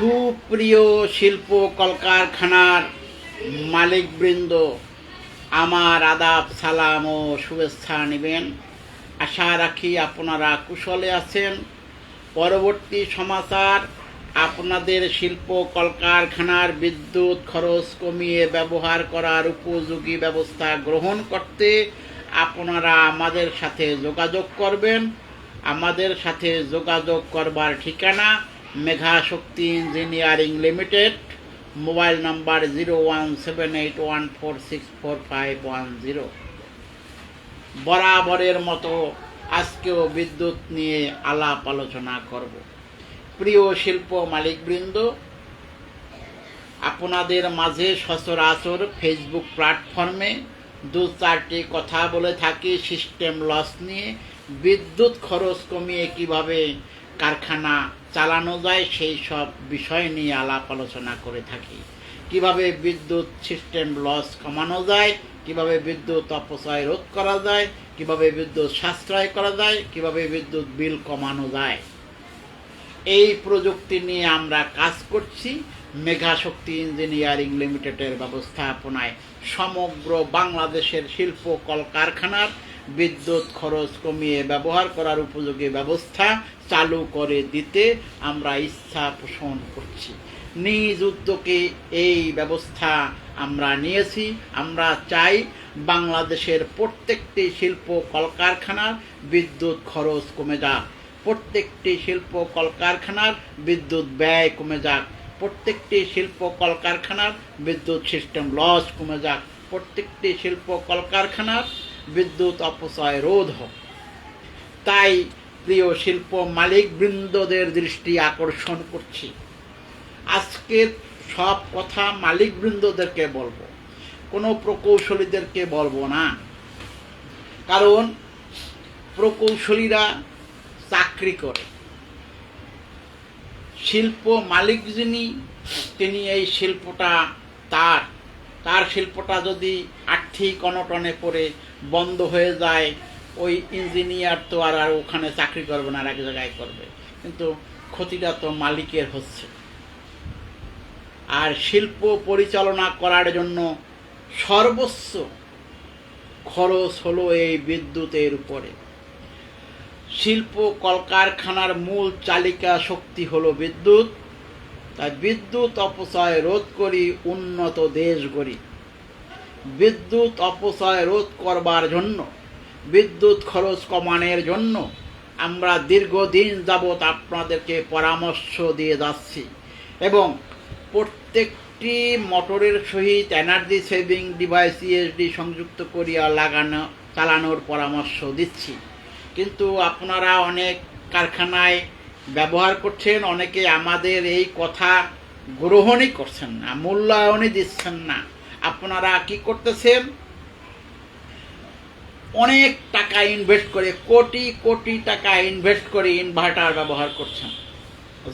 সুপ্রিয় শিল্প কলকারখানার মালিকবৃন্দ, আমার আদাব, সালাম ও শুভেচ্ছা নেবেন। আশা রাখি আপনারা কুশলে আছেন। পরবর্তী সমাচার, আপনাদের শিল্প কলকারখানার বিদ্যুৎ খরচ কমিয়ে ব্যবহার করার উপযোগী ব্যবস্থা গ্রহণ করতে আপনারা আমাদের সাথে যোগাযোগ করবেন। আমাদের সাথে যোগাযোগ করবার ঠিকানা Megha Shakti engineering limited, mobile number zero one seven eight one four six four five one zero. বরাবরের মতো আজকেও বিদ্যুৎ নিয়ে আলাপ আলোচনা করব। প্রিয় শিল্প মালিকবৃন্দ, আপনাদের মাঝে সচরাচর ফেসবুক প্ল্যাটফর্মে দু চারটি কথা বলে থাকি সিস্টেম লস নিয়ে। বিদ্যুৎ খরচ কমিয়ে কীভাবে কারখানা চালানো যায় সেই সব বিষয় নিয়ে আলাপ আলোচনা করে থাকি। কীভাবে বিদ্যুৎ সিস্টেম লস কমানো যায়, কীভাবে বিদ্যুৎ অপচয় রোধ করা যায়, কীভাবে বিদ্যুৎ সাশ্রয় করা যায়, কীভাবে বিদ্যুৎ বিল কমানো যায়। এই প্রযুক্তি নিয়ে আমরা কাজ করছি। মেঘা শক্তি ইঞ্জিনিয়ারিং লিমিটেডের ব্যবস্থাপনায় সমগ্র বাংলাদেশের শিল্প কলকারখানার বিদ্যুৎ খরচ কমিয়ে ব্যবহার করার উপযোগী ব্যবস্থা চালু করে দিতে আমরা ইচ্ছা পোষণ করছি। নিজ উদ্যোগে এই ব্যবস্থা আমরা নিয়েছি। আমরা চাই বাংলাদেশের প্রত্যেকটি শিল্প কলকারখানার বিদ্যুৎ খরচ কমে যাক। প্রত্যেকটি শিল্প কলকারখানার বিদ্যুৎ ব্যয় কমে যাক। প্রত্যেকটি শিল্প কলকারখানার বিদ্যুৎ সিস্টেম লস কমে যাক। প্রত্যেকটি শিল্প কলকারখানার বিদ্যুৎ অপচয় রোধ হোক। তাই প্রিয় শিল্প মালিক বৃন্দদের দৃষ্টি আকর্ষণ করছি। আজকের সব কথা মালিক বৃন্দদেরকে বলব, কোনো প্রকৌশলীদেরকে বলব না। কারণ প্রকৌশলীরা চাকরি করে। শিল্প মালিক যিনি, তিনি এই শিল্পটা তার। তার শিল্পটা যদি আর্থিক অনটনে পড়ে বন্ধ হয়ে যায়, ওই ইঞ্জিনিয়ার তো আর আর ওখানে চাকরি করবে না, আর এক জায়গায় করবে। কিন্তু ক্ষতিটা তো মালিকের হচ্ছে। আর শিল্প পরিচালনা করার জন্য সর্বোচ্চ খরচ হলো এই বিদ্যুতের উপরে। শিল্প কলকারখানার মূল চালিকা শক্তি হলো বিদ্যুৎ। তাই বিদ্যুৎ অপচয় রোধ করি, উন্নত দেশ গড়ি। বিদ্যুৎ অপচয় রোধ করবার জন্য, বিদ্যুৎ খরচ কমানোর জন্য আমরা দীর্ঘদিন যাবৎ আপনাদেরকে পরামর্শ দিয়ে যাচ্ছি এবং প্রত্যেকটি মোটরের সহিত এনার্জি সেভিং ডিভাইস ইএসডি সংযুক্ত করিয়া লাগানো, চালানোর পরামর্শ দিচ্ছি। কিন্তু আপনারা অনেক কারখানায় ব্যবহার করছেন, অনেকে আমাদের এই কথা গ্রহণই করছেন না, মূল্যায়নই দিচ্ছেন না। আপনারা কি করতেছেন? অনেক টাকা ইনভেস্ট করে, কোটি কোটি টাকা ইনভেস্ট করে ইনভার্টার ব্যবহার করছেন।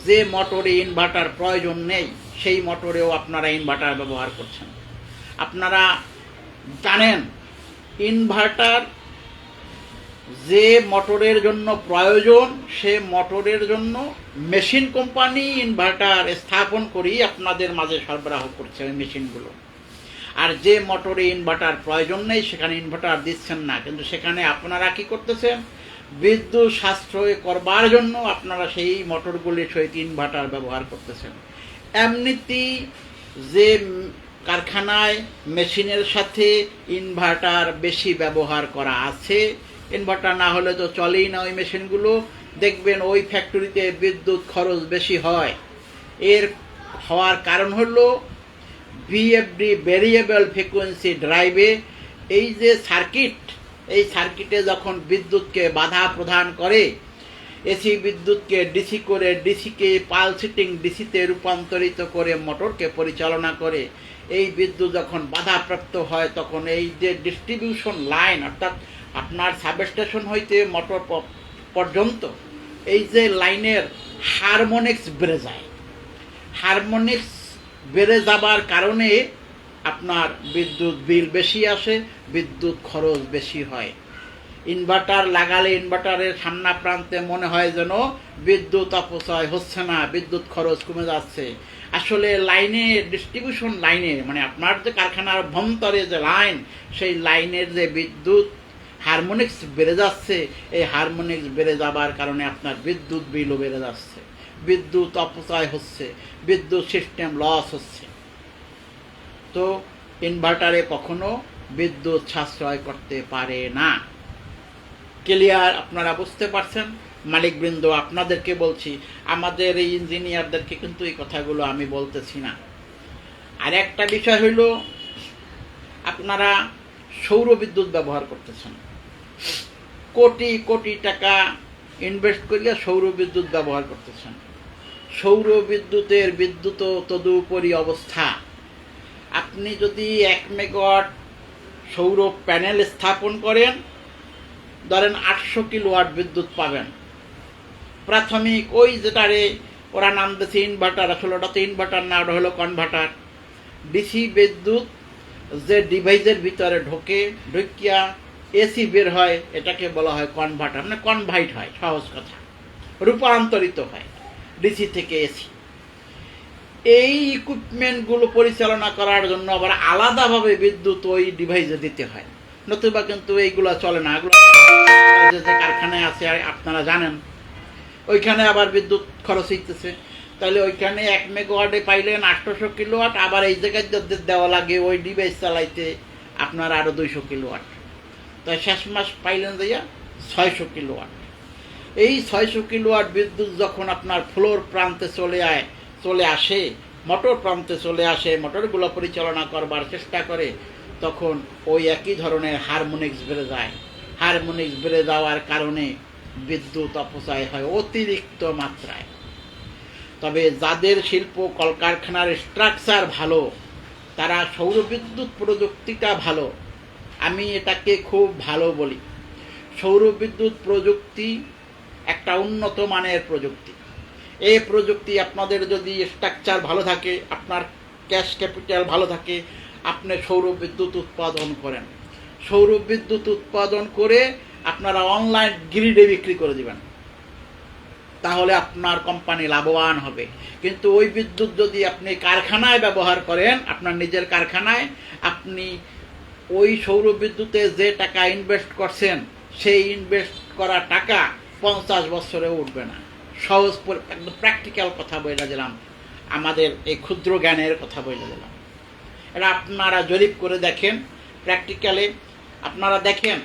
যে মোটরে ইনভার্টার প্রয়োজন নেই, সেই মোটরেও আপনারা ইনভার্টার ব্যবহার করছেন। আপনারা জানেন ইনভার্টার যে মোটরের জন্য প্রয়োজন, সে মোটরের জন্য মেশিন কোম্পানি ইনভার্টার স্থাপন করি আপনাদের মাঝে সরবরাহ করছে ওই মেশিনগুলো আর যে মোটরে ইনভার্টার প্রয়োজন নেই, সেখানে ইনভার্টার দিচ্ছেন না। কিন্তু সেখানে আপনারা কি করতেছেন? বিদ্যুৎ সাশ্রয় করবার জন্য আপনারা সেই মোটরগুলির সহিত ইনভার্টার ব্যবহার করতেছেন। এমনিতেই যে কারখানায় মেশিনের সাথে ইনভার্টার বেশি ব্যবহার করা আছে, ইনভার্টার না হলে তো চলেই না ওই মেশিনগুলো। দেখবেন ওই ফ্যাক্টরিতে বিদ্যুৎ খরচ বেশি হয়। এর হওয়ার কারণ হলো ভিএফডি ভেরিয়েবল ফ্রিকোয়েন্সি ড্রাইভে এই যে সার্কিট এই সার্কিটে যখন বিদ্যুৎকে বাধা প্রদান করে এসি বিদ্যুৎকে ডিসি করে ডিসিকে পালসিটিং ডিসিতে রূপান্তরিত করে মোটরকে পরিচালনা করে, এই বিদ্যুৎ যখন বাধাপ্রাপ্ত হয়, তখন এই যে ডিস্ট্রিবিউশন লাইন অর্থাৎ আপনার সাবস্টেশন হইতে মোটর পর্যন্ত, এই যে লাইনের হারমোনিক্স বেড়ে যায়। হারমোনিক্স বেড়ে যাবার কারণে আপনার বিদ্যুৎ বিল বেশি আসে, বিদ্যুৎ খরচ বেশি হয়। ইনভার্টার লাগালে ইনভার্টারের সামনা প্রান্তে মনে হয় যেন বিদ্যুৎ অপচয় হচ্ছে না, বিদ্যুৎ খরচ কমে যাচ্ছে। আসলে লাইনে, ডিস্ট্রিবিউশন লাইনে মানে আপনার যে কারখানার ভন্তরে যে লাইন, সেই লাইনের যে বিদ্যুৎ হারমোনিক্স বেড়ে যাচ্ছে, এই হারমোনিক্স বেড়ে যাবার কারণে আপনার বিদ্যুৎ বিলও বেড়ে যাচ্ছে। বিদ্যুৎ অপচয় হচ্ছে, বিদ্যুৎ সিস্টেম লস হচ্ছে। তো ইনভার্টারে কখনো বিদ্যুৎ সাশ্রয় করতে পারে না। ক্লিয়ার আপনারা বুঝতে পারছেন? মালিকবৃন্দ, আপনাদেরকে বলছি, আমাদের এই ইঞ্জিনিয়ারদেরকে কিন্তু এই কথাগুলো আমি বলতেছি না। আর একটা বিষয় হইল, আপনারা সৌর বিদ্যুৎ ব্যবহার করতেছেন। কোটি কোটি টাকা ইনভেস্ট করিয়া সৌর বিদ্যুৎ ব্যবহার করতেছেন। সৌর বিদ্যুতের বিদ্যুৎ তদুপরি অবস্থা। আপনি যদি এক মেগাওয়াট সৌর প্যানেল স্থাপন করেন, ধরেন আটশো কিলোওয়াট বিদ্যুৎ পাবেন। প্রাথমিক ওই যেটারে ওরা নাম দিয়েছে ইনভার্টার, আসলে ওটা তো ইনভার্টার না, ওটা হলো কনভার্টার। ডিসি বিদ্যুৎ যে ডিভাইসের ভিতরে ঢোকে, ঢুকিয়া এসি বের হয়, এটাকে বলা হয় কনভার্টার। মানে কনভাইট হয়, সহজ কথা। রূপান্তরিত হয়। ডিসি থেকে এসি। এই ইকুইপমেন্টগুলো পরিচালনা করার জন্য আবার আলাদাভাবে বিদ্যুৎ ওই ডিভাইসে দিতে হয়। নতুবা কিন্তু এইগুলো চলে না। এগুলো যে কারখানায় আছে আপনারা জানেন, ওইখানে আবার বিদ্যুৎ খরচ হইতেছে। তাহলে ওইখানে এক মেগাওয়াটে পাইলেন আটশোশো কিলোওয়াট আবার এই জায়গায় যদি দেওয়া লাগে ওই ডিভাইস চালাইতে আপনার আরও দুইশো কিলোওয়াট তাই শেষ মাস পাইলেন যাইয়া ছয়শো কিলোওয়াট এই ছয়শো কিলোওয়াট বিদ্যুৎ যখন আপনার ফ্লোর প্রান্তে চলে আয়, চলে আসে, মোটর প্রান্তে চলে আসে, মোটরগুলো পরিচালনা করবার চেষ্টা করে, তখন ওই একই ধরনের হারমোনিক্স বেড়ে যায়। হারমোনিক্স বেড়ে যাওয়ার কারণে বিদ্যুৎ অপচয় হয় অতিরিক্ত মাত্রায়। তবে যাদের শিল্প কলকারখানার স্ট্রাকচার ভালো, তারা সৌর বিদ্যুৎ প্রযুক্তিটা ভালো, আমি এটাকে খুব ভালো বলি। সৌর বিদ্যুৎ প্রযুক্তি একটা উন্নত মানের প্রযুক্তি। এই প্রযুক্তি আপনাদের যদি স্ট্রাকচার ভালো থাকে, আপনার ক্যাশ ক্যাপিটাল ভালো থাকে, আপনি সৌর বিদ্যুৎ উৎপাদন করেন। সৌর বিদ্যুৎ উৎপাদন করে আপনারা অনলাইন গ্রিডে বিক্রি করে দিবেন। তাহলে আপনার কোম্পানি লাভবান হবে। কিন্তু ওই বিদ্যুৎ যদি আপনি কারখানায় ব্যবহার করেন, আপনার নিজের কারখানায়, আপনি ওই সৌর বিদ্যুতে যে টাকা ইনভেস্ট করছেন, সেই ইনভেস্ট করা টাকা পঞ্চাশ বছরে উঠবে না। সহজ একদম প্র্যাকটিক্যাল কথা বলে দিলাম। আমাদের এই ক্ষুদ্র জ্ঞানের কথা বলে দিলাম। এটা আপনারা জরিপ করে দেখেন প্র্যাকটিক্যালে আপনারা দেখেন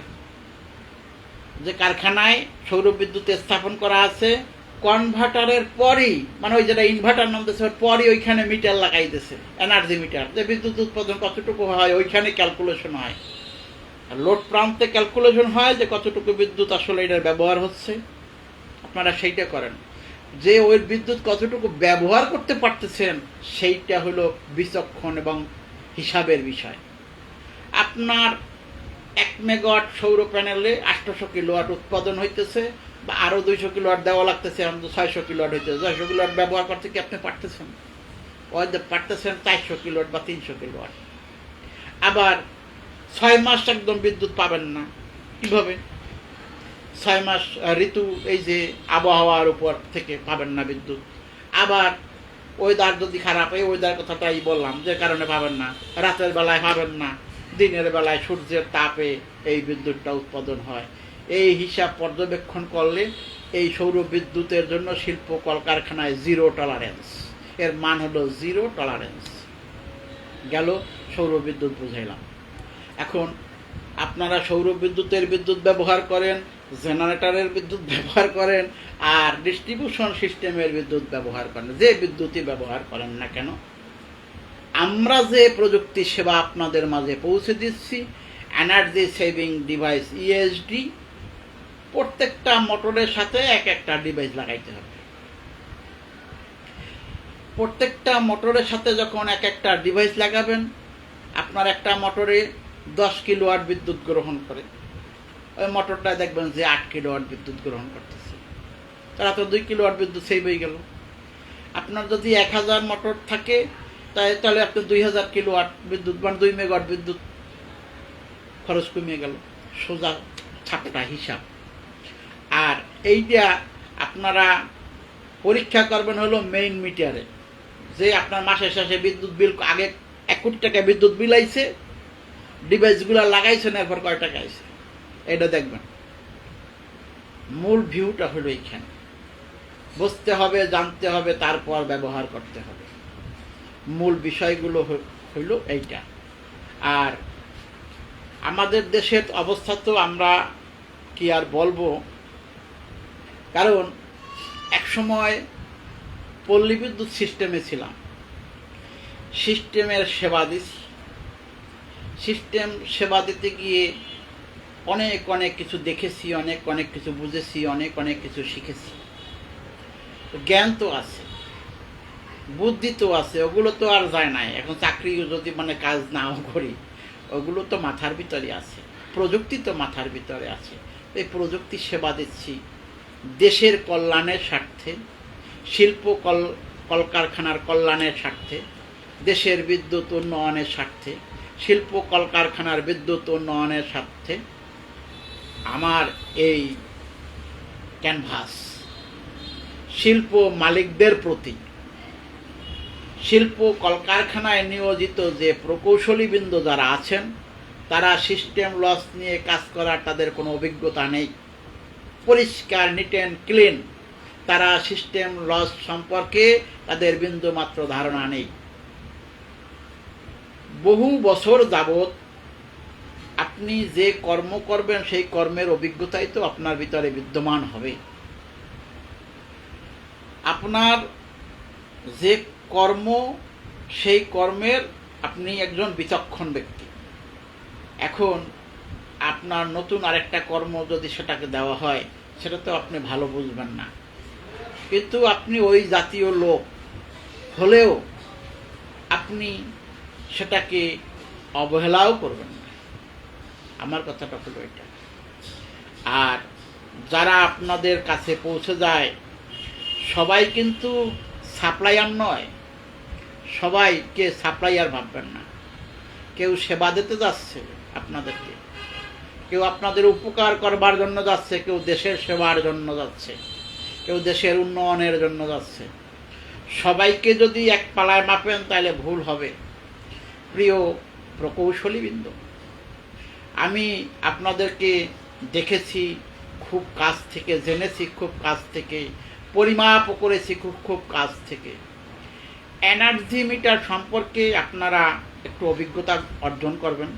যে কারখানায় সৌর বিদ্যুৎ স্থাপন করা আছে কনভার্টারের পরই মানে ওই যেটা ইনভার্টার নাম দিয়েছে ওর পরই ওইখানে মিটার লাগাইতেছে এনার্জি মিটার যে বিদ্যুৎ উৎপাদন কতটুকু হয়, ওইখানে ক্যালকুলেশন হয়। লোড প্রান্তে ক্যালকুলেশন হয় যে কতটুকু বিদ্যুৎ আসলে এটার ব্যবহার হচ্ছে। আপনারা সেইটা করেন। যে ওই বিদ্যুৎ কতটুকু ব্যবহার করতে পারতেছেন, সেইটা হলো বিচক্ষণ এবং হিসাবের বিষয়। আপনার এক মেগাওয়াট সৌর প্যানেলে আটশোশো কিলোওয়াট উৎপাদন হইতেছে বা আরও দুইশো কিলোওয়াট দেওয়া লাগতেছে আমাদের ছয়শো কিলোওয়াট হইতেছে। ছয়শো কিলোওয়াট ব্যবহার করতে কি আপনি পারতেছেন? হয়তো পারতেছেন চারশো কিলোওয়াট বা তিনশো কিলোওয়াট। আবার ছয় মাস একদম বিদ্যুৎ পাবেন না। কীভাবে? ছয় মাস ঋতু এই যে আবহাওয়ার উপর থেকে পাবেন না বিদ্যুৎ। আবার ওয়েদার যদি খারাপ, এই ওয়েদার কথাটাই বললাম, যে কারণে পাবেন না। রাতের বেলায় পাবেন না, দিনের বেলায় সূর্যের তাপে এই বিদ্যুৎটা উৎপাদন হয়। এই হিসাব পর্যবেক্ষণ করলে এই সৌর বিদ্যুতের জন্য শিল্প কলকারখানায় জিরো টলারেন্স এর মান হলো জিরো টলারেন্স গেল, সৌর বিদ্যুৎ বুঝাইলাম। এখন আপনারা সৌর বিদ্যুতের বিদ্যুৎ ব্যবহার করেন, জেনারেটরের বিদ্যুৎ ব্যবহার করেন, আর ডিস্ট্রিবিউশন সিস্টেমের বিদ্যুৎ ব্যবহার করেন। যে বিদ্যুৎই ব্যবহার করেন না কেন, আমরা যে প্রযুক্তি সেবা আপনাদের মাঝে পৌঁছে দিচ্ছি এনার্জি সেভিং ডিভাইস ইএসডি প্রত্যেকটা মোটরের সাথে এক একটা ডিভাইস লাগাইতে হবে। প্রত্যেকটা মোটরের সাথে যখন এক একটা ডিভাইস লাগাবেন, আপনার একটা মোটরে দশ কিলোওয়াট বিদ্যুৎ গ্রহণ করে। ওই মোটরটা দেখবেন যে আট কিলোওয়াট বিদ্যুৎ গ্রহণ করতেছে। তারা তো দুই কিলোওয়াট বিদ্যুৎ সেভ হয়ে গেল। আপনার যদি এক হাজার মোটর থাকে, তাই তাহলে আপনি দুই হাজার কিলোওয়াট বিদ্যুৎ মানে দুই মেগাওয়াট বিদ্যুৎ খরচ কমিয়ে গেল। সোজা ঠাপটা হিসাব। আর এইটা আপনারা পরীক্ষা করবেন হলো মেইন মিটারে যে আপনার মাসের শেষে বিদ্যুৎ বিল আগে এক কোটি টাকা বিদ্যুৎ বিল আইছে ডিভাইসগুলো লাগাইছেন এরপর কয় টাকা আইছে? এটা দেখবেন। মূল ভিউটা হলো এইখানে। বুঝতে হবে, জানতে হবে, তারপর ব্যবহার করতে হবে। মূল বিষয়গুলো হইল এইটা। আর আমাদের দেশের অবস্থা তো আমরা কি আর বলব? কারণ একসময় পল্লী বিদ্যুৎ সিস্টেমে ছিলাম। সিস্টেমের সেবা দিছি। সিস্টেম সেবা দিতে গিয়ে অনেক অনেক কিছু দেখেছি, অনেক অনেক কিছু বুঝেছি, অনেক অনেক কিছু শিখেছি। জ্ঞান তো আছে, বুদ্ধি তো আছে, ওগুলো তো আর যায় নাই। এখন চাকরি যদি মানে কাজ নাও করি, ওগুলো তো মাথার ভিতরে আছে, প্রযুক্তি তো মাথার ভিতরে আছে। এই প্রযুক্তি সেবা দিচ্ছি দেশের কল্যাণের স্বার্থে, শিল্প কল, কলকারখানার কল্যাণের স্বার্থে, দেশের বিদ্যুৎ উন্নয়নের স্বার্থে। শিল্প কলকারখানার বিদ্যুৎ উন্নয়নের স্বার্থে আমার এই ক্যানভাস শিল্প মালিকদের প্রতি, শিল্প কলকারখানায় নিয়োজিত যে প্রকৌশলীবৃন্দ যারা আছেন, তারা সিস্টেম লস নিয়ে কাজ করার তাদের কোনো অভিজ্ঞতা নেই। পরিষ্কার নিট অ্যান্ড ক্লিন তারা সিস্টেম লস সম্পর্কে তাদের বিন্দু মাত্র ধারণা নেই। বহু বছর যাবৎ আপনি যে কর্ম করবেন, সেই কর্মের অভিজ্ঞতাই তো আপনার ভিতরে বিদ্যমান হবে। আপনার যে কর্ম, সেই কর্মের আপনি একজন বিচক্ষণ ব্যক্তি। এখন আপনার নতুন আরেকটা কর্ম যদি সেটাকে দেওয়া হয়, সেটা তো আপনি ভালো বুঝবেন না। কিন্তু আপনি ওই জাতীয় লোক হলেও আপনি সেটাকে অবহেলাও করবেন না। আমার কথাটা হলো এটা। আর যারা আপনাদের কাছে পৌঁছে যায়, সবাই কিন্তু সাপ্লায়ার নয়। সবাইকে সাপ্লাইয়ার ভাববেন না। কেউ সেবা দিতে যাচ্ছে আপনাদেরকে। কেউ আপনাদের উপকার করবার জন্য যাচ্ছে, কেউ দেশের সেবার জন্য যাচ্ছে, কেউ দেশের উন্নয়নের জন্য যাচ্ছে। সবাইকে যদি এক পালায় মাপেন, তাহলে ভুল হবে। প্রিয় প্রকৌশলীবৃন্দ, আমি আপনাদেরকে দেখেছি, খুব কাছ থেকে জেনেছি, খুব কাছ থেকে পরিমাপ করেছি, খুব খুব কাছ থেকে। এনার্জি মিটার সম্পর্কে আপনারা একটু অভিজ্ঞতা অর্জন করবেন।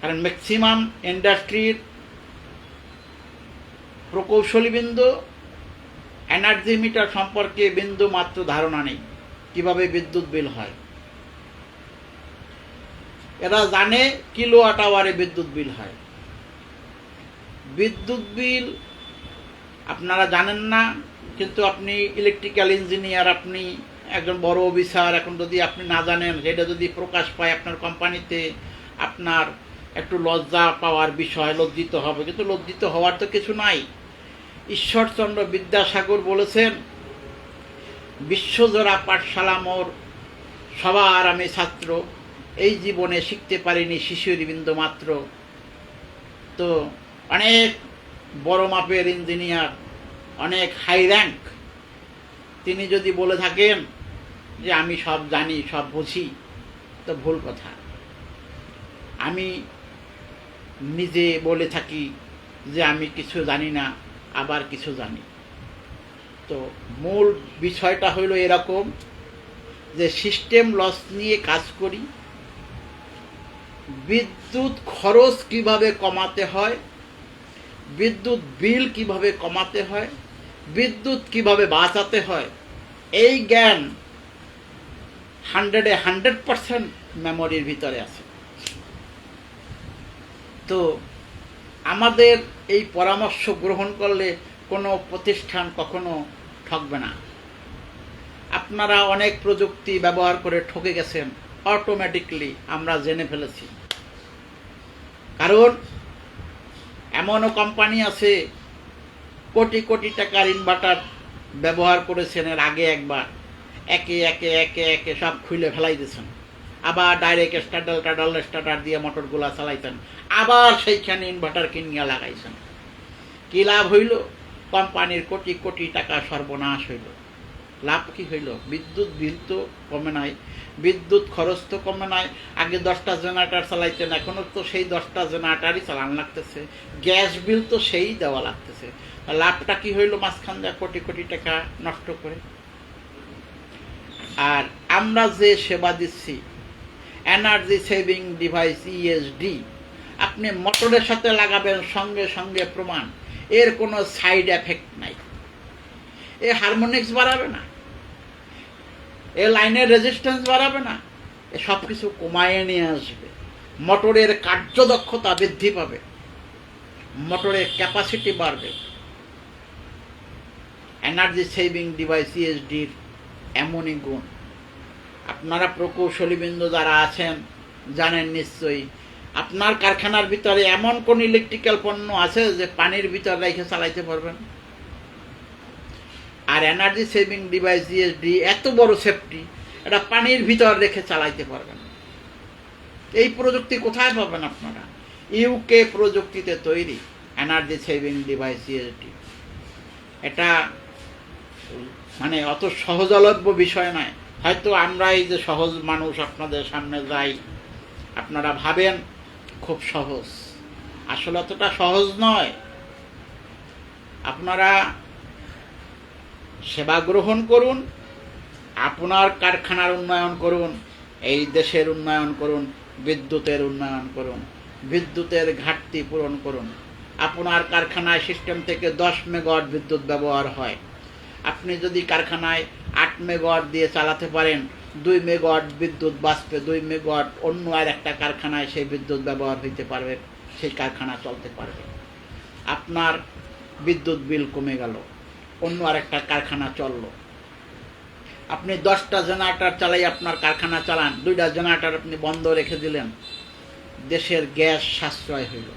কারণ ম্যাক্সিমাম ইন্ডাস্ট্রির প্রকৌশলীবৃন্দ এনার্জি মিটার সম্পর্কে বিন্দু মাত্র ধারণা নেই, কীভাবে বিদ্যুৎ বিল হয়। এরা জানে কিলোওয়াট আওয়ারে বিদ্যুৎ বিল হয়। বিদ্যুৎ বিল আপনারা জানেন না, কিন্তু আপনি ইলেকট্রিক্যাল ইঞ্জিনিয়ার আপনি একজন বড় অফিসার এখন যদি আপনি না জানেন সেটা যদি প্রকাশ পায় আপনার কোম্পানিতে, আপনার একটু লজ্জা পাওয়ার বিষয়, লজ্জিত হবে। কিন্তু লজ্জিত হওয়ার তো কিছু নাই। ঈশ্বরচন্দ্র বিদ্যাসাগর বলেছেন, বিশ্বজোড়া পাঠশালা মোর সবার আমি ছাত্র। এই জীবনে শিখতে পারিনি শিশুর মাত্র। তো অনেক বড় মাপের ইঞ্জিনিয়ার, অনেক হাই র্যাঙ্ক তিনি যদি বলে থাকেন যে আমি সব জানি, সব বুঝি, তো ভুল কথা। আমি নিজে বলে থাকি যে আমি কিছু জানি না, আবার কিছু জানি। তো মূল বিষয়টা হইল এরকম যে সিস্টেম লস নিয়ে কাজ করি। বিদ্যুৎ খরচ কীভাবে কমাতে হয়? বিদ্যুৎ বিল কীভাবে কমাতে হয়? বিদ্যুৎ কীভাবে বাঁচাতে হয়? এই জ্ঞান হান্ড্রেডে হান্ড্রেড পারসেন্ট মেমোরির ভিতরে আছে। তো আমাদের এই পরামর্শ গ্রহণ করলে কোনো প্রতিষ্ঠান কখনো ঠকবে না। আপনারা অনেক প্রযুক্তি ব্যবহার করে ঠকে গেছেন। অটোমেটিকলি আমরা জেনে ফেলেছি। কারণ এমনও কোম্পানি আছে, কোটি কোটি টাকার ইনভার্টার ব্যবহার করেছেন এর আগে একবার। একে একে একে একে সব খুলে ফেলাই দিয়েছেন। আবার ডাইরেক্ট স্টাডাল টাডাল স্টার্টার দিয়ে মোটরগুলা চালাইতেন আবার সেইখানে ইনভার্টার কিনিয়া লাগাইছেন। কী লাভ হইল? কোম্পানির কোটি কোটি টাকা সর্বনাশ হইল। লাভ কি হইল? বিদ্যুৎ বিল তো কমে নাই, বিদ্যুৎ খরচ তো কমে নাই। আগে দশটা জেনারেটার চালাইতেন এখনও তো সেই দশটা জেনারেটারই চালান লাগতেছে। গ্যাস বিল তো সেই দেওয়া লাগতেছে। লাভটা কি হইল মাঝখান দেওয়া কোটি কোটি টাকা নষ্ট করে? আর আমরা যে সেবা দিচ্ছি, এনার্জি সেভিং ডিভাইস ইএসডি আপনি মোটরের সাথে লাগাবেন সঙ্গে সঙ্গে প্রমাণ। এর কোনো সাইড এফেক্ট নাই। এ হারমোনিক্স বাড়াবে না। এ লাইনের রেজিস্ট্যান্স বাড়াবে না। এ সব কিছু কমায় নিয়ে আসবে। মোটরের কার্যদক্ষতা বৃদ্ধি পাবে। মোটরের ক্যাপাসিটি বাড়বে। এনার্জি সেভিং ডিভাইস ইএসডির এমনই গুণ। আপনারা প্রকৌশলীবৃন্দ যারা আছেন, জানেন নিশ্চয়ই, আপনার কারখানার ভিতরে এমন কোন ইলেকট্রিক্যাল পণ্য আছে যে পানির ভিতর রেখে চালাইতে পারবেন? আর এনার্জি সেভিং ডিভাইস জিএসডি এত বড় সেফটি এটা পানির ভিতর রেখে চালাইতে পারবেন। এই প্রযুক্তি কোথায় পাবেন আপনারা? ইউকে প্রযুক্তিতে তৈরি এনার্জি সেভিং ডিভাইস জিএসডি এটা মানে অত সহজলভ্য বিষয় নয়। হয়তো আমরা এই যে সহজ মানুষ আপনাদের সামনে যাই, আপনারা ভাবেন খুব সহজ। আসলে অতটা সহজ নয়। আপনারা সেবা গ্রহণ করুন, আপনার কারখানার উন্নয়ন করুন, এই দেশের উন্নয়ন করুন, বিদ্যুতের উন্নয়ন করুন, বিদ্যুতের ঘাটতি পূরণ করুন। আপনার কারখানায় সিস্টেম থেকে দশ মেগাওয়াট বিদ্যুৎ ব্যবহার হয়। আপনি যদি কারখানায় আট মেগাওয়াট দিয়ে চালাতে পারেন, দুই মেগাওয়াট বিদ্যুৎ বাঁচবে দুই মেগাওয়াট অন্য আর একটা কারখানায় সেই বিদ্যুৎ ব্যবহার হইতে পারবে, সেই কারখানা চলতে পারবে। আপনার বিদ্যুৎ বিল কমে গেল। অন্য আরেকটা কারখানা চলল। আপনি দশটা জেনারেটার চালাই আপনার কারখানা চালান, দুইটা জেনারেটার আপনি বন্ধ রেখে দিলেন, দেশের গ্যাস সাশ্রয় হইল।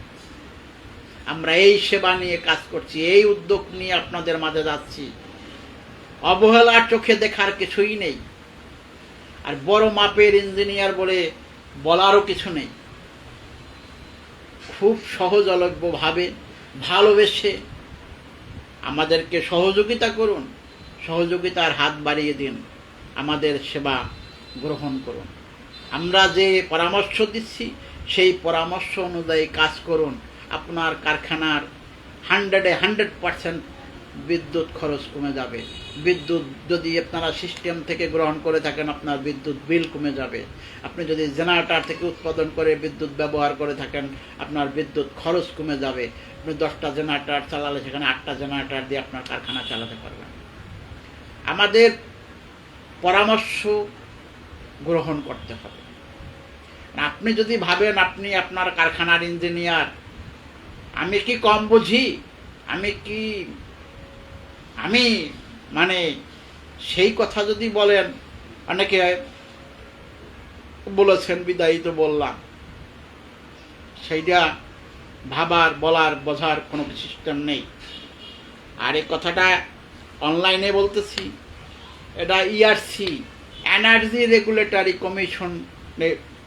আমরা এই সেবা নিয়ে কাজ করছি, এই উদ্যোগ নিয়ে আপনাদের মাঝে যাচ্ছি। অবহেলার চোখে দেখার কিছুই নেই। আর বড় মাপের ইঞ্জিনিয়ার বলে বলারও কিছু নেই। খুব সহজলভ্যভাবে ভালোবেসে আমাদেরকে সহযোগিতা করুন, সহযোগিতার হাত বাড়িয়ে দিন, আমাদের সেবা গ্রহণ করুন। আমরা যে পরামর্শ দিচ্ছি, সেই পরামর্শ অনুযায়ী কাজ করুন। আপনার কারখানার হান্ড্রেডে হান্ড্রেড পারসেন্ট বিদ্যুৎ খরচ কমে যাবে। বিদ্যুৎ যদি আপনারা সিস্টেম থেকে গ্রহণ করে থাকেন, আপনার বিদ্যুৎ বিল কমে যাবে। আপনি যদি জেনারেটর থেকে উৎপাদন করে বিদ্যুৎ ব্যবহার করে থাকেন, আপনার বিদ্যুৎ খরচ কমে যাবে। আপনি দশটা জেনারেটার চালালে সেখানে আটটা জেনারেটার দিয়ে আপনার কারখানা চালাতে পারবেন। আমাদের পরামর্শ গ্রহণ করতে হবে। আপনি যদি ভাবেন আপনি আপনার কারখানার ইঞ্জিনিয়ার, আমি কি কম বুঝি? আমি কি, আমি মানে সেই কথা যদি বলেন, অনেকে বলেছেন, বিদায়ী তো বললাম। সেইটা ভাবার, বলার, বোঝার কোনো সিস্টেম নেই। আর এই কথাটা অনলাইনে বলতেছি। এটা ইআরসি এনার্জি রেগুলেটরি কমিশন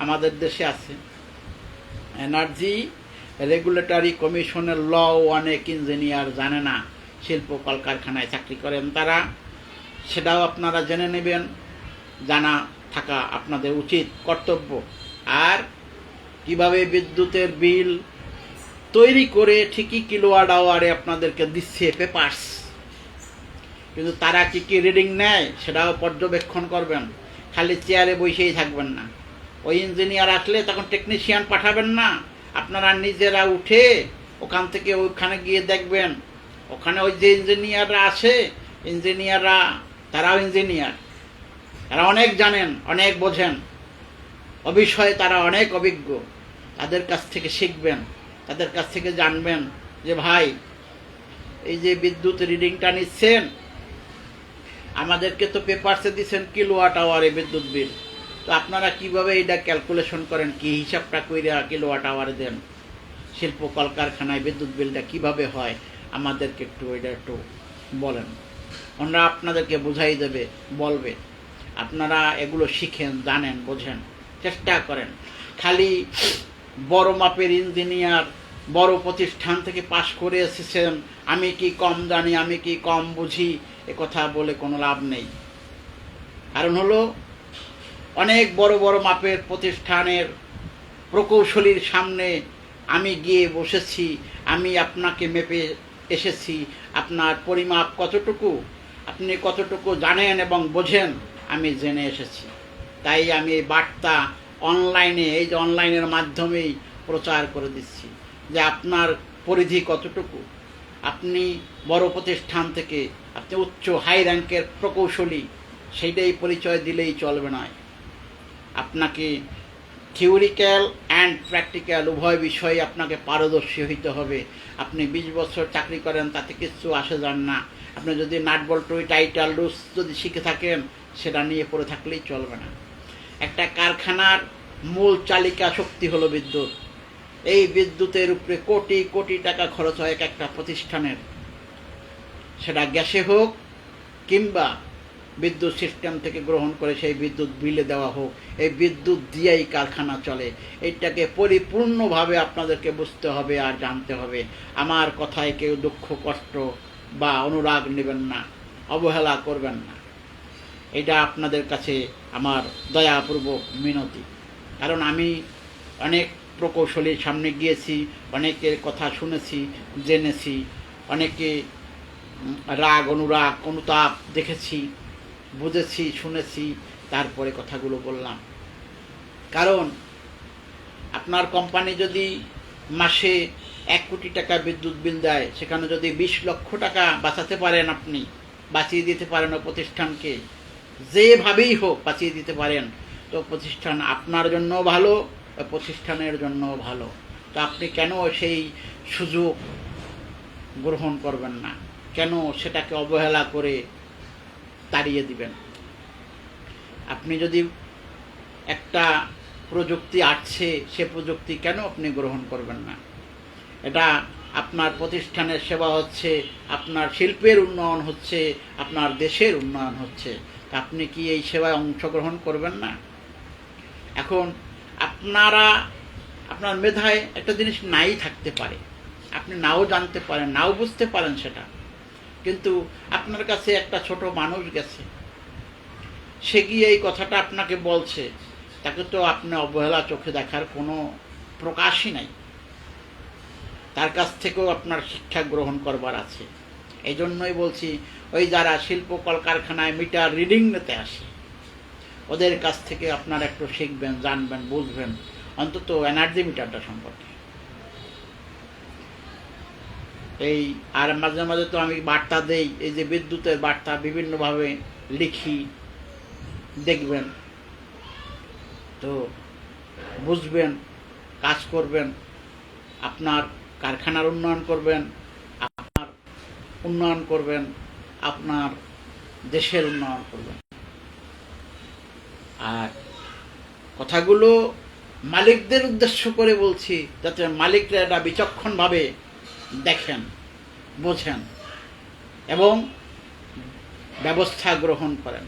আমাদের দেশে আছে। এনার্জি রেগুলেটরি কমিশনের ল অনেক ইঞ্জিনিয়ার জানে না, শিল্প কলকারখানায় চাকরি করেন তারা। সেটাও আপনারা জেনে নেবেন, জানা থাকা আপনাদের উচিত কর্তব্য। আর কীভাবে বিদ্যুতের বিল তৈরি করে ঠিকই কিলোয়াট আওয়ারে আপনাদেরকে দিচ্ছে পেপার্স। কিন্তু তারা কি কি রিডিং নেয় সেটাও পর্যবেক্ষণ করবেন। খালি চেয়ারে বসেই থাকবেন না। ওই ইঞ্জিনিয়ার আসলে তখন টেকনিশিয়ান পাঠাবেন না। আপনারা নিজেরা উঠে ওখান থেকে ওইখানে গিয়ে দেখবেন। ওখানে ওই যে ইঞ্জিনিয়াররা আছে, ইঞ্জিনিয়াররা, তারাও ইঞ্জিনিয়ার। তারা অনেক জানেন, অনেক বোঝেন। অবিষয়ে তারা অনেক অভিজ্ঞ। তাদের কাছ থেকে শিখবেন। তাদের কাছ থেকে জানবেন যে ভাই, এই যে বিদ্যুৎ রিডিংটা নিচ্ছেন, আমাদেরকে তো পেপারসে দিচ্ছেন কিলোয়াট আওয়ারে বিদ্যুৎ বিল তো আপনারা কীভাবে এটা ক্যালকুলেশন করেন? কি হিসাবটা কইরা কিলোয়াট আওয়ারে দেন? শিল্প কলকারখানায় বিদ্যুৎ বিলটা কীভাবে হয়? আমাদেরকে একটু এটা একটু বলেন। ওনারা আপনাদেরকে বুঝাই দেবে, বলবে। আপনারা এগুলো শিখেন, জানেন, বোঝেন, চেষ্টা করেন। খালি বড় মাপের ইঞ্জিনিয়ার বড় প্রতিষ্ঠান থেকে পাশ করে এসেছেন। আমি কি কম জানি, আমি কি কম বুঝি, এ কথা বলে কোনো লাভ নেই। কারণ হলো, অনেক বড় বড় মাপের প্রতিষ্ঠানের প্রকৌশলীর সামনে আমি গিয়ে বসেছি, আমি আপনাকে মেপে এসেছি, আপনার পরিমাপ কতটুকু, আপনি কতটুকু জানেন এবং বোঝেন, আমি জেনে এসেছি। তাই আমি এই বার্তা অনলাইনে, এই যে অনলাইনের মাধ্যমেই প্রচার করে দিচ্ছি। যে আপনার পরিধি কতটুকু? আপনি বড় প্রতিষ্ঠান থেকে আপনি উচ্চ হাই র্যাঙ্কের প্রকৌশলী, সেইটাই পরিচয় দিলেই চলবে না। আপনাকে থিওরিক্যাল অ্যান্ড প্র্যাকটিক্যাল উভয় বিষয়ে আপনাকে পারদর্শী হইতে হবে। আপনি বিশ বছর চাকরি করেন, তাতে কিছু আসে যান না। আপনি যদি নাট বল্টুই টাইটাল রুস যদি শিখে থাকেন, সেটা নিয়ে পড়ে থাকলেই চলবে না। একটা কারখানার মূল চালিকা শক্তি হলো বিদ্যুৎ। এই বিদ্যুতের উপরে কোটি কোটি টাকা খরচ হয় এক একটা প্রতিষ্ঠানের। সেটা গ্যাসে হোক কিংবা বিদ্যুৎ সিস্টেম থেকে গ্রহণ করে সেই বিদ্যুৎ বিলে দেওয়া হোক, এই বিদ্যুৎ দিয়েই কারখানা চলে। এইটাকে পরিপূর্ণভাবে আপনাদেরকে বুঝতে হবে আর জানতে হবে। আমার কথায় কেউ দুঃখ, কষ্ট বা অনুরাগ নেবেন না, অবহেলা করবেন না। এটা আপনাদের কাছে আমার দয়াপূর্বক মিনতি। কারণ আমি অনেক প্রকৌশলীর সামনে গিয়েছি, অনেকের কথা শুনেছি, জেনেছি, অনেকে রাগ, অনুরাগ, অনুতাপ দেখেছি, বুঝেছি, শুনেছি, তারপরে কথাগুলো বললাম। কারণ আপনার কোম্পানি যদি মাসে এক কোটি টাকা বিদ্যুৎ বিল দেয়, সেখানে যদি বিশ লক্ষ টাকা বাঁচাতে পারেন আপনি, বাঁচিয়ে দিতে পারেন প্রতিষ্ঠানকে, যেভাবেই হোক বাঁচিয়ে দিতে পারেন, তো প্রতিষ্ঠান আপনার জন্য ভালো প্রতিষ্ঠানের জন্য ভালো। তো আপনি কেন সেই সুযোগ গ্রহণ করবেন না? কেন সেটাকে অবহেলা করে তাড়িয়ে দিবেন? আপনি যদি একটা প্রযুক্তি আসছে, সে প্রযুক্তি কেন আপনি গ্রহণ করবেন না? এটা আপনার প্রতিষ্ঠানের সেবা হচ্ছে, আপনার শিল্পের উন্নয়ন হচ্ছে, আপনার দেশের উন্নয়ন হচ্ছে। আপনি কি এই সেবায় অংশগ্রহণ করবেন না? এখন আপনারা, আপনার মেধায় একটা জিনিস নাই থাকতে পারে। আপনি নাও জানতে পারেন, নাও বুঝতে পারেন সেটা। কিন্তু আপনার কাছে একটা ছোট মানুষ গেছে। সে গিয়ে এই কথাটা আপনাকে বলছে। তাকে তো আপনি অবহেলা চোখে দেখার কোনো প্রকাশই নাই। তার কাছ থেকেও আপনার শিক্ষা গ্রহণ করবার আছে। এই জন্যই বলছি, ওই যারা শিল্প কলকারখানায় মিটার রিডিং নিতে আসে ওদের কাছ থেকে আপনারা একটু শিখবেন, জানবেন, বুঝবেন। অন্তত এনার্জি মিটারটা সম্পর্কে। এই, আর মাঝে মাঝে তো আমি বার্তা দেই, এই যে বিদ্যুতের বার্তা বিভিন্নভাবে লিখি, দেখবেন। তো বুঝবেন, কাজ করবেন, আপনার কারখানার উন্নয়ন করবেন, আপনার উন্নয়ন করবেন, আপনার দেশের উন্নয়ন করবেন। আর কথাগুলো মালিকদের উদ্দেশ্য করে বলছি, যাতে মালিকরা এটা বিচক্ষণভাবে দেখেন, বোঝেন এবং ব্যবস্থা গ্রহণ করেন।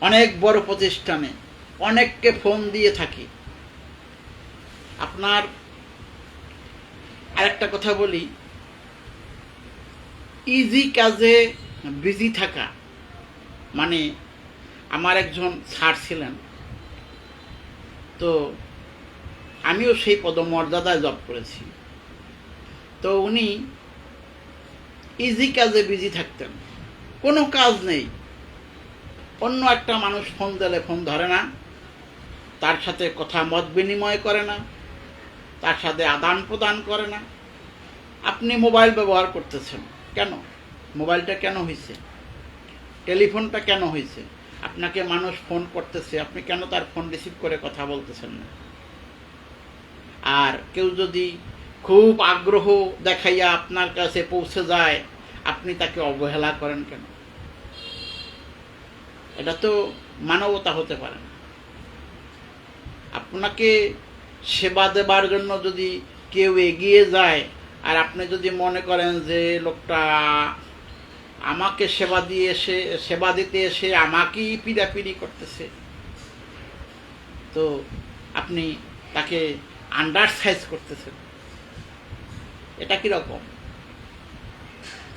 অনেক বড় প্রতিষ্ঠানে অনেককে ফোন দিয়ে থাকি। আপনার আরেকটা কথা বলি ইজি কাজে বিজি থাকা মানে আমার একজন স্যার ছিলেন। তো আমিও সেই পদমর্যাদায় জব করেছি। তো উনি ইজি কাজে বিজি থাকতেন। কোনো কাজ নেই। অন্য একটা মানুষ ফোন দিলে ফোন ধরে না। তার সাথে কথা মত বিনিময় করে না। তার সাথে আদান প্রদান করে না। আপনি মোবাইল ব্যবহার করতেছেন। কেন? মোবাইলটা কেন হয়েছে টেলিফোনটা কেন হয়েছে আপনাকে মানুষ ফোন করতেছে, আপনি কেন তার ফোন রিসিভ করে কথা বলতেছেন না? আর কেউ যদি খুব আগ্রহ দেখাইয়া আপনার কাছে পৌঁছে যায়, আপনি তাকে অবহেলা করেন কেন? এটা তো মানবতা হতে পারে না। আপনাকে সেবা দেবার জন্য যদি কেউ এগিয়ে যায়, আর আপনি যদি মনে করেন যে লোকটা আমাকে সেবা দিয়ে এসে, সেবা দিতে এসে আমাকেই পিড়াপিড়ি করতেছে। তো আপনি তাকে আন্ডারসাইজ করতেছেন। এটা কীরকম?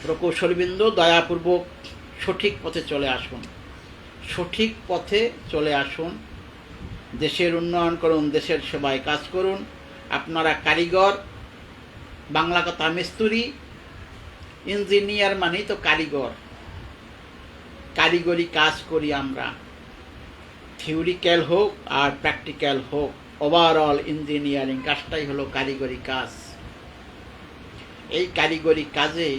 প্রকৌশলবৃন্দ, দয়াপূর্বক সঠিক পথে চলে আসুন। সঠিক পথে চলে আসুন। দেশের উন্নয়ন করুন, দেশের সেবায় কাজ করুন। আপনারা কারিগর, বাংলা কথা মিস্ত্রি ইঞ্জিনিয়ার মানেই তো কারিগর। কারিগরি কাজ করি আমরা। থিওরিক্যাল হোক আর প্র্যাকটিক্যাল হোক, ওভারঅল ইঞ্জিনিয়ারিং কাজটাই হলো কারিগরি কাজ। এই কারিগরি কাজে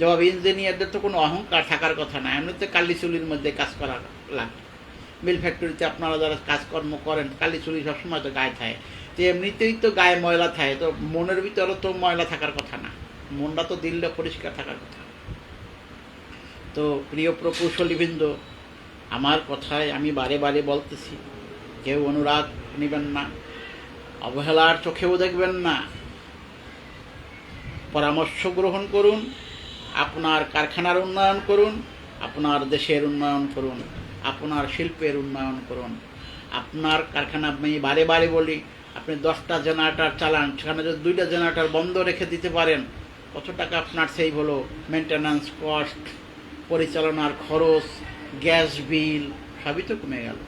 জবাব ইঞ্জিনিয়ারদের তো কোনো অহংকার থাকার কথা না, এমনিতে কালিচুলির মধ্যে কাজ করা লাগে। মিল ফ্যাক্টরিতে আপনারা যারা কাজকর্ম করেন কালিচুলি সবসময় তো গায়ে থাকে। তো এমনিতেই তো গায়ে ময়লা থাকে, তো মনের ভিতরে তো ময়লা থাকার কথা না। মনটা তো দিল্লে পরিষ্কার থাকার কথা। তো প্রিয় প্রকৌশলীবৃন্দ, আমার কথায় আমি বারে বারে বলতেছি, কেউ অনুরাগ নেবেন না, অবহেলার চোখেও দেখবেন না। পরামর্শ গ্রহণ করুন, আপনার কারখানার উন্নয়ন করুন, আপনার দেশের উন্নয়ন করুন, আপনার শিল্পের উন্নয়ন করুন। আপনার কারখানা আমি বারে বারে বলি, আপনি দশটা জেনারেটার চালান, সেখানে যদি দুইটা জেনারেটার বন্ধ রেখে দিতে পারেন কত টাকা আপনার সেই হলো? মেনটেন্যান্স কস্ট পরিচালনার খরচ গ্যাস বিল সবই তো কমে গেল।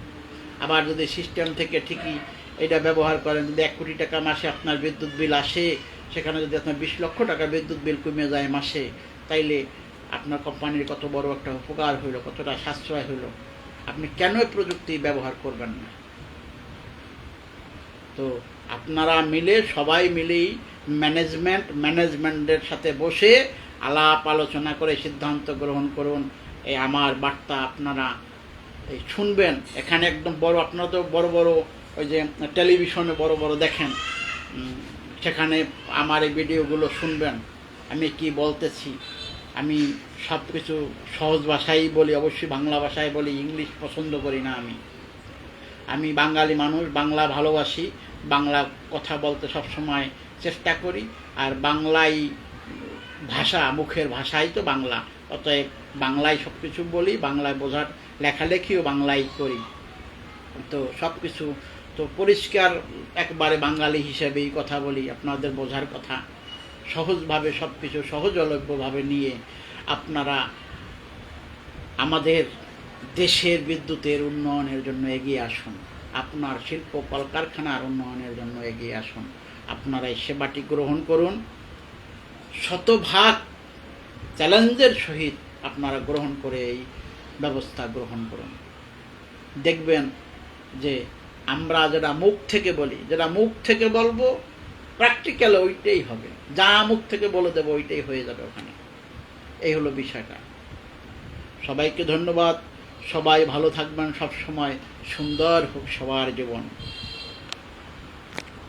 আবার যদি সিস্টেম থেকে ঠিকই এটা ব্যবহার করেন, যদি এক কোটি টাকা মাসে আপনার বিদ্যুৎ বিল আসে, সেখানে যদি আপনার বিশ লক্ষ টাকা বিদ্যুৎ বিল কমে যায় মাসে, তাইলে আপনার কোম্পানির কত বড় একটা উপকার হইল, কতটা সাশ্রয় হইল। আপনি কেন প্রযুক্তি ব্যবহার করবেন না? তো আপনারা মিলে, সবাই মিলেই ম্যানেজমেন্ট ম্যানেজমেন্টের সাথে বসে আলাপ আলোচনা করে সিদ্ধান্ত গ্রহণ করুন। এই আমার বার্তা আপনারা এই শুনবেন। এখানে একদম বড়, আপনারা তো বড় বড় ওই যে টেলিভিশনে বড় বড় দেখেন। সেখানে আমার এই ভিডিওগুলো শুনবেন। আমি কি বলতেছি? আমি সব কিছু সহজ ভাষায় বলি, অবশ্যই বাংলা ভাষায় বলি, ইংলিশ পছন্দ করি না আমি। আমি বাঙালি মানুষ, বাংলা ভালোবাসি। বাংলা কথা বলতে সব সময় চেষ্টা করি। আর বাংলাই ভাষা, মুখের ভাষাই তো বাংলা। অতএব বাংলায় সব কিছু বলি, বাংলায় বোঝার লেখালেখিও বাংলায় করি। তো সব কিছু তো পরিষ্কার, একবারে বাঙালি হিসেবেই কথা বলি, আপনাদের বোঝার কথা। সহজভাবে সব কিছু সহজলভ্যভাবে নিয়ে আপনারা আমাদের দেশের বিদ্যুতের উন্নয়নের জন্য এগিয়ে আসুন। আপনার শিল্প কলকারখানার উন্নয়নের জন্য এগিয়ে আসুন। আপনারা এই সেবাটি গ্রহণ করুন। শতভাগ চ্যালেঞ্জের সহিত আপনারা গ্রহণ করে এই ব্যবস্থা গ্রহণ করুন। দেখবেন যে আমরা যেটা মুখ থেকে বলি, যেটা মুখ থেকে বলব প্র্যাকটিক্যাল ওইটাই হবে। যা মুখ থেকে বলে দেবো ওইটাই হয়ে যাবে ওখানে। এই হলো বিষয়টা। সবাইকে ধন্যবাদ। সবাই ভালো থাকবেন। সব সময় সুন্দর হোক সবার জীবন।